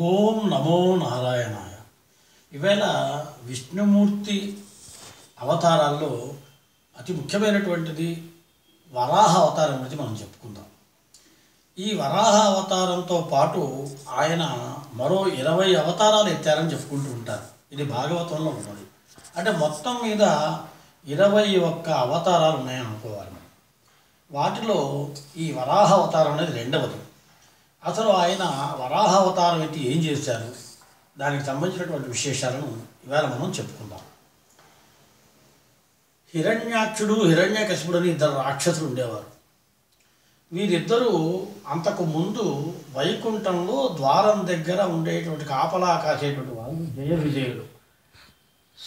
ఓం నమో నారాయణాయ. ఈవేళ విష్ణుమూర్తి అవతారాల్లో అతి ముఖ్యమైనటువంటిది వరాహ అవతారం గురించి మనం చెప్పుకుందాం. ఈ వరాహ అవతారంతో పాటు ఆయన మరో ఇరవై అవతారాలు ఎత్తారని చెప్పుకుంటూ ఉంటారు. ఇది భాగవతంలో ఉన్నది. అంటే మొత్తం మీద ఇరవై ఒక్క అవతారాలు ఉన్నాయని అనుకోవాలి వాటిలో ఈ వరాహ అవతారం అనేది రెండవది. అసలు ఆయన వరాహ అవతారం ఎత్తి ఏం చేశారు? దానికి సంబంధించినటువంటి విశేషాలను ఇవాళ మనం చెప్పుకుందాం. హిరణ్యాక్షుడు హిరణ్యకశిపుడు అని ఇద్దరు రాక్షసులు ఉండేవారు. వీరిద్దరూ అంతకు ముందు వైకుంఠంలో ద్వారం దగ్గర ఉండేటువంటి కాపలా కాసేటువంటి వాళ్ళు జయ విజయుడు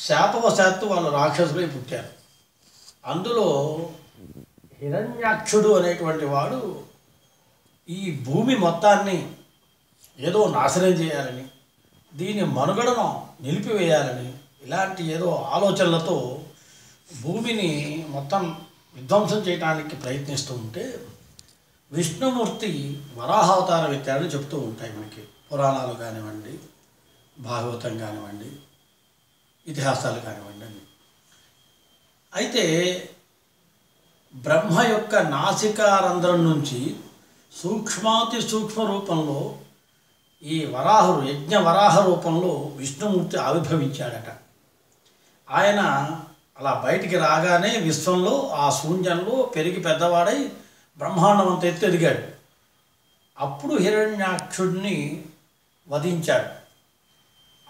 శాపవశాత్తు వాళ్ళు రాక్షసులై పుట్టారు. అందులో హిరణ్యాక్షుడు అనేటువంటి వాడు ఈ భూమి మొత్తాన్ని ఏదో నాశనం చేయాలని దీని మనుగడను నిలిపివేయాలని ఇలాంటి ఏదో ఆలోచనలతో భూమిని మొత్తం విధ్వంసం చేయడానికి ప్రయత్నిస్తూ ఉంటే విష్ణుమూర్తి వరాహావతారం ఎత్తాడని చెప్తూ ఉంటాయి మనకి. పురాణాలు కానివ్వండి భాగవతం కానివ్వండి ఇతిహాసాలు కానివ్వండి అని అయితే బ్రహ్మ యొక్క నాసికారంధ్రం నుంచి సూక్ష్మాతి సూక్ష్మ రూపంలో ఈ వరాహుడు యజ్ఞ వరాహ రూపంలో విష్ణుమూర్తి ఆవిర్భవించాడట. ఆయన అలా బయటికి రాగానే విశ్వంలో ఆ శూన్యంలో పెరిగి పెద్దవాడై బ్రహ్మాండం అంత ఎత్తు ఎదిగాడు. అప్పుడు హిరణ్యాక్షుడిని వధించాడు.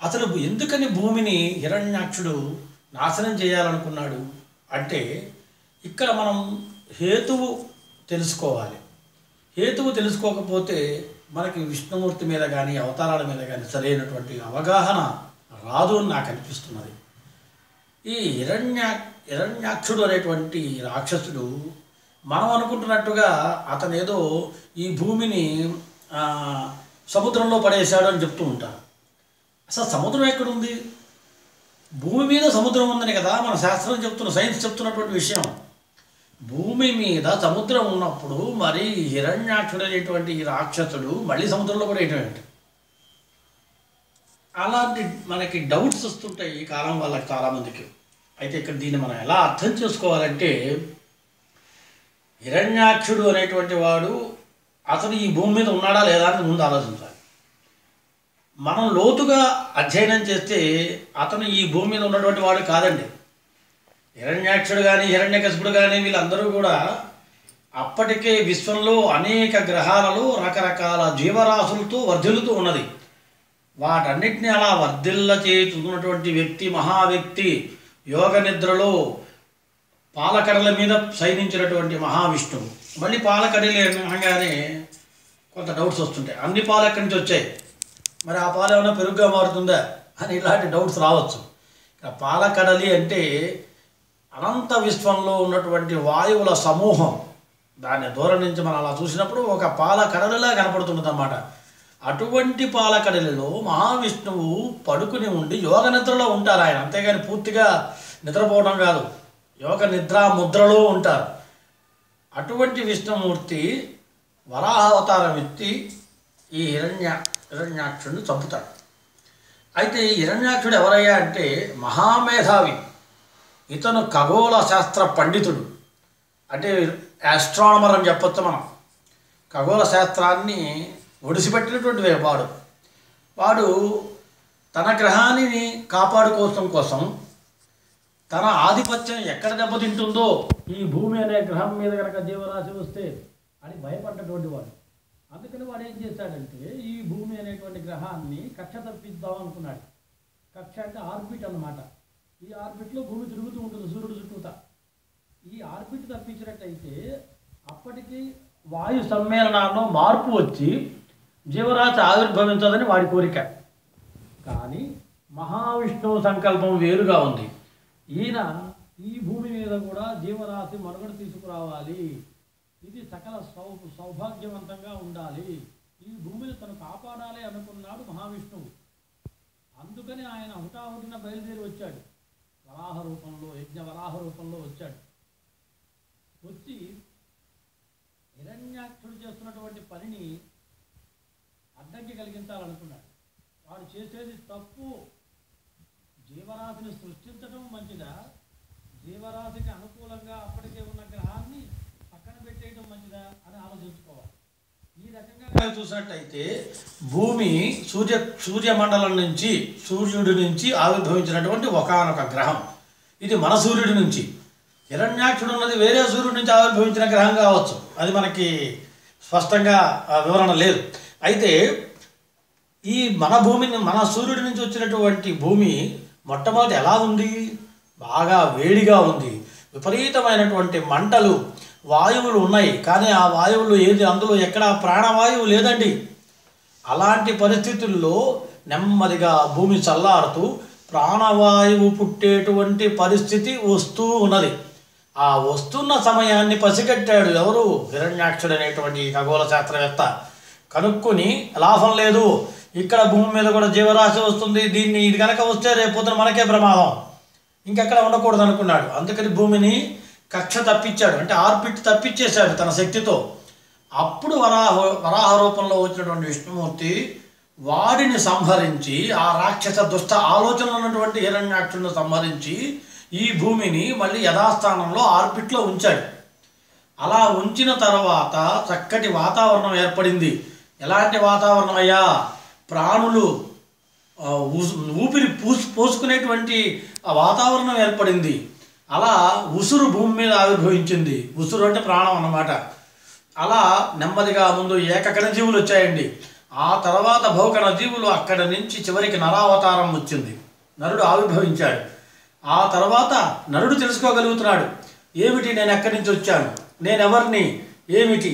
అసలు ఎందుకని భూమిని హిరణ్యాక్షుడు నాశనం చేయాలనుకున్నాడు అంటే ఇక్కడ మనం హేతువు తెలుసుకోవాలి. హేతువు తెలుసుకోకపోతే మనకి విష్ణుమూర్తి మీద కానీ అవతారాల మీద కానీ సరైనటువంటి అవగాహన రాదు అని నాకు అనిపిస్తున్నది. ఈ హిరణ్యా హిరణ్యాక్షుడు అనేటువంటి రాక్షసుడు మనం అనుకుంటున్నట్టుగా అతను ఏదో ఈ భూమిని సముద్రంలో పడేశాడు అని చెప్తూ ఉంటారు. అసలు సముద్రం ఎక్కడుంది? భూమి మీద సముద్రం ఉందని కదా మన శాస్త్రం చెప్తున్న సైన్స్ చెప్తున్నటువంటి విషయం. భూమి మీద సముద్రం ఉన్నప్పుడు మరి హిరణ్యాక్షుడు అనేటువంటి ఈ రాక్షసుడు మళ్ళీ సముద్రంలో కూడా ఏంటంటే అలాంటి మనకి డౌట్స్ వస్తుంటాయి ఈ కాలం వాళ్ళకి చాలామందికి అయితే ఇక్కడ దీన్ని మనం ఎలా అర్థం చేసుకోవాలంటే హిరణ్యాక్షుడు అనేటువంటి వాడు అతను ఈ భూమి మీద ఉన్నాడా లేదా అని ముందు ఆలోచించాలి. మనం లోతుగా అధ్యయనం చేస్తే అతను ఈ భూమి మీద ఉన్నటువంటి వాడు కాదండి. హిరణ్యాక్షుడు కానీ హిరణ్యకశిపుడు కానీ వీళ్ళందరూ కూడా అప్పటికే విశ్వంలో అనేక గ్రహాలలో రకరకాల జీవరాశులతో వర్ధిల్లుతూ ఉన్నది. వాటన్నిటిని అలా వర్ధిల్ల చేస్తున్నటువంటి వ్యక్తి మహావ్యక్తి యోగ నిద్రలో పాలకడల మీద సైనించినటువంటి మహావిష్ణువు. మళ్ళీ పాలకడలే అనగానే కొంత డౌట్స్ వస్తుంటాయి. అన్ని పాలు ఎక్కడి నుంచి వచ్చాయి. మరి ఆ పాలు ఏమైనా పెరుగుగా మారుతుందా? అని ఇలాంటి డౌట్స్ రావచ్చు. ఇక పాలకడలి అంటే అనంత విశ్వంలో ఉన్నటువంటి వాయువుల సమూహం. దాన్ని దూరం నుంచి మనం అలా చూసినప్పుడు ఒక పాల కడలిలా కనపడుతున్నది అన్నమాట అటువంటి పాలకడలిలో మహావిష్ణువు పడుకుని ఉండి యోగ నిద్రలో ఉంటారు ఆయన. అంతేగాని పూర్తిగా నిద్రపోవడం కాదు. యోగ నిద్ర ముద్రలో ఉంటారు. అటువంటి విష్ణుమూర్తి వరాహావతారం ఎత్తి ఈ హిరణ్య హిరణ్యాక్షుడిని చంపుతాడు. అయితే ఈ హిరణ్యాక్షుడు ఎవరయ్యా అంటే మహామేధావి. ఇతను ఖగోళ శాస్త్ర పండితుడు. అంటే యాస్ట్రానమర్ అని చెప్పొచ్చు మనం. ఖగోళ శాస్త్రాన్ని ఒడిసిపెట్టినటువంటి వాడు. వాడు తన గ్రహాన్ని కాపాడుకోవడం కోసం తన ఆధిపత్యం ఎక్కడ దెబ్బతింటుందో ఈ భూమి అనే గ్రహం మీద కనుక జీవరాశి వస్తే అని భయపడ్డటువంటి వాడు. అందుకని వాడు ఏం చేశాడంటే ఈ భూమి అనేటువంటి గ్రహాన్ని కక్ష తప్పిద్దాం అనుకున్నాడు. కక్ష అంటే ఆర్బిట్ అన్నమాట. ఈ ఆర్బిట్లో భూమి తిరుగుతూ ఉంటుంది సూర్యుడు చుట్టూతా. ఈ ఆర్బిట్ తప్పించినట్టయితే అప్పటికి వాయు సమ్మేళనాల్లో మార్పు వచ్చి జీవరాశి ఆవిర్భవించదని వాడి కోరిక. కానీ మహావిష్ణువు సంకల్పం వేరుగా ఉంది. ఈయన ఈ భూమి మీద కూడా జీవరాశి మనుగడ తీసుకురావాలి. ఇది సకల సౌ సౌభాగ్యవంతంగా ఉండాలి. ఈ భూమిని తను కాపాడాలి అనుకున్నాడు మహావిష్ణువు. అందుకని ఆయన హుటాహుటిన బయలుదేరి వచ్చాడు. వరాహ రూపంలో యజ్ఞ వరాహ రూపంలో వచ్చాడు. వచ్చి హిరణ్యాక్షుడు చేస్తున్నటువంటి పనిని అడ్డంకి కలిగించాలనుకున్నాడు. వాడు చేసేది తప్పు. జీవరాశిని సృష్టించడం మంచిదా? జీవరాశికి అనుకూలంగా అప్పటికే ఉన్న గ్రహాన్ని పక్కన పెట్టేయడం మంచిదా అని ఆలోచించుకోవాలి. ఈ చూసినట్టయితే భూమి సూర్య సూర్యమండలం నుంచి సూర్యుడి నుంచి ఆవిర్భవించినటువంటి ఒకనొక గ్రహం. ఇది మన సూర్యుడి నుంచి. హిరణ్యాక్షుడు ఉన్నది వేరే సూర్యుడి నుంచి ఆవిర్భవించిన గ్రహం కావచ్చు. అది మనకి స్పష్టంగా వివరణ లేదు. అయితే ఈ మన భూమిని మన సూర్యుడి నుంచి వచ్చినటువంటి భూమి మొట్టమొదటి ఎలా ఉంది? బాగా వేడిగా ఉంది. విపరీతమైనటువంటి మంటలు వాయువులు ఉన్నాయి. కానీ ఆ వాయువులు ఏది? అందులో ఎక్కడ ప్రాణవాయువు లేదండి. అలాంటి పరిస్థితుల్లో నెమ్మదిగా భూమి చల్లారుతూ ప్రాణవాయువు పుట్టేటువంటి పరిస్థితి వస్తూ ఉన్నది. ఆ వస్తున్న సమయాన్ని పసిగట్టాడు ఎవరు? హిరణ్యాక్షుడు అనేటువంటి ఖగోళ శాస్త్రవేత్త. కనుక్కొని లాభం లేదు. ఇక్కడ భూమి మీద కూడా జీవరాశి వస్తుంది. దీన్ని ఇది కనుక వస్తే రేపు పొద్దున మనకే ప్రమాదం. ఇంకెక్కడ ఉండకూడదు అనుకున్నాడు అందుకని భూమిని కక్ష తప్పించాడు. అంటే ఆర్బిట్ తప్పించేశాడు తన శక్తితో. అప్పుడు వరాహ వరాహ రూపంలో వచ్చినటువంటి విష్ణుమూర్తి వాడిని సంహరించి ఆ రాక్షస దుష్ట ఆలోచనలు ఉన్నటువంటి హిరణ్యాక్షుడిని సంహరించి ఈ భూమిని మళ్ళీ యథాస్థానంలో ఆర్బిట్లో ఉంచాడు. అలా ఉంచిన తర్వాత చక్కటి వాతావరణం ఏర్పడింది. ఎలాంటి వాతావరణం అయ్యా? ప్రాణులు ఊపిరి పూసు పోసుకునేటువంటి ఆ వాతావరణం ఏర్పడింది. అలా ఉసురు భూమి మీద ఆవిర్భవించింది. ఉసురు అంటే ప్రాణం అన్నమాట. అలా నెమ్మదిగా ముందు ఏకకణ జీవులు వచ్చాయండి. ఆ తర్వాత భౌకణ జీవులు అక్కడి నుంచి చివరికి నరావతారం వచ్చింది. నరుడు ఆవిర్భవించాడు. ఆ తర్వాత నరుడు తెలుసుకోగలుగుతున్నాడు. ఏమిటి? నేను ఎక్కడి నుంచి వచ్చాను? నేను ఎవరిని ఏమిటి?